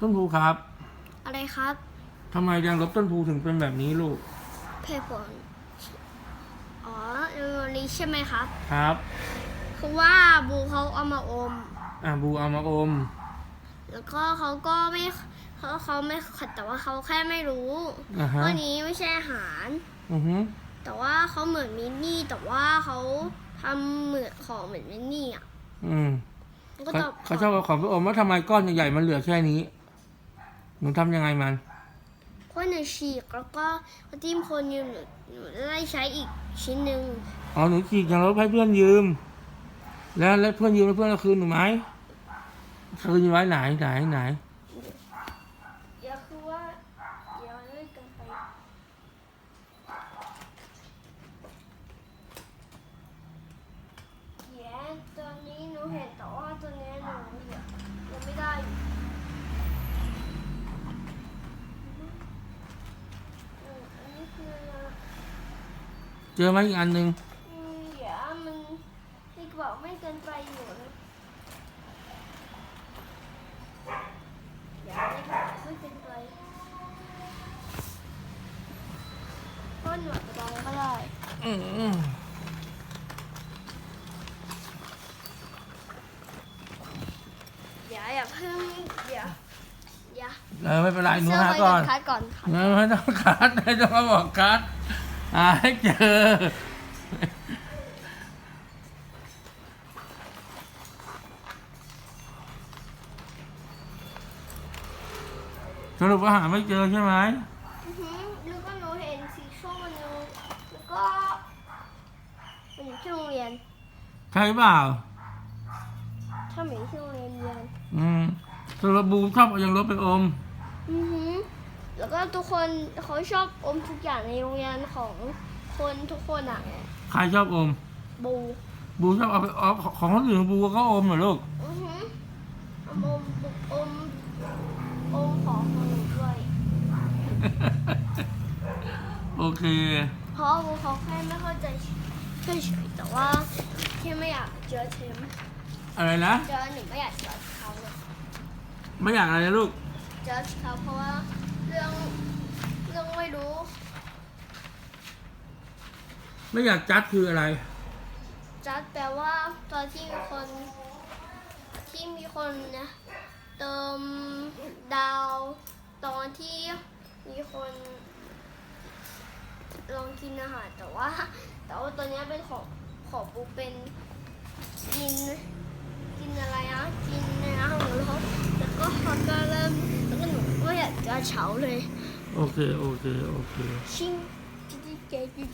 ต้นภูครับ อะไรครับทำไมยางลบต้นภูถึงเป็นแบบนี้ลูก เพจผลอ๋อเรื่องนี้ใช่ไหมครับ ครับ คือว่าบูเขาเอามาอม อ่าบูเอามาอม แล้วก็เขาก็ไม่เขาเขาไม่แต่ว่าเขาแค่ไม่รู้อ่าฮะ ว่านี้ไม่ใช่อาหาร อือฮึแต่ว่าเขาเหมือนมินนี่แต่ว่าเขาทำเหมือนของเหมือนมินนี่อะอืมมันก็เขาจะเขาชอบเอาของไปอมว่าทำไมก้อนใหญ่ๆมันเหลือแค่นี้ หนูทำยังไงมัน เพราะหนูฉีกแล้วก็เขาจิ้มคนอยู่หนูหนูจะได้ใช้อีกชิ้นหนึ่งอ๋อหนูฉีกยางลบให้เพื่อนยืม แล้วแล้วเพื่อนยืมแล้วเพื่อนเอาคืนหนูไหมคืนไว้ไหนไหนไหน เดี๋ยวคือว่าเดี๋ยวเล่นกันไปเดี๋ยวตอนนี้หนูเห็นแต่ว่าตอนนี้หนูยังยังไม่ได้อยู่อืมอันนี้คือ เจอไหมอีกอันหนึ่งเดี๋ยวมันที่บอกไม่เกินไปอยู่นะเดี๋ยวนี่ก็ไม่เกินไปต้นหนวดกระดองก็ได้อืมเดี๋ยวอย่าเพิ่งเดี๋ยวเดี๋ยวเออไม่เป็นไรหนูเสื้อหาก่อนคัดก่อนค่ะ ไม่ไม่ต้องคัดไม่ต้องมาบอกคัด หาให้เจอสรุปว่าหาไม่เจอใช่ไหมอือหือแล้วก็หนูเห็นสีส้มอันนึง แล้วก็มันอยู่ที่โรงเรียนใช่เปล่าถ้าเหมือนที่โรงเรียนเรียนอืมสรุปบูชอบเอายังลบไปอมอือหือแล้วก็ทุกคนเขาชอบอมทุกอย่างในโรงเรียนของคนทุกคนอะ ใครชอบอม บูบูชอบเอาไปเอาของคนอื่นบูก็อมเหรอลูก อือหืออมอมอมอมของของหนูด้วยโอเค เพราะบูเขาแค่ไม่เข้าใจเฉยๆแต่ว่าแค่ไม่อยากเจอเทมอะไรนะ เจอหนูไม่อยากเจอเขาเลยไม่อยากอะไรนะลูก เจอเขาเพราะว่าเรื่องเรื่องไม่รู้ ไม่อยากจัดคืออะไร จัดแปลว่าตอนที่มีคนที่มีคนนะเติมดาวตอนที่มีคนลองกินอาหารแต่ว่า แต่ว่าตัวเนี้ยเป็นของของปุ๊กเป็นกินกินอะไรนะกินเนื้อของรถแล้วก็เขาก็เริ่มแล้วก็หนูก็อยากจะเฉาเลย โอเค โอเค โอเคชิงจิ๊กจิ๊กจิ๊ก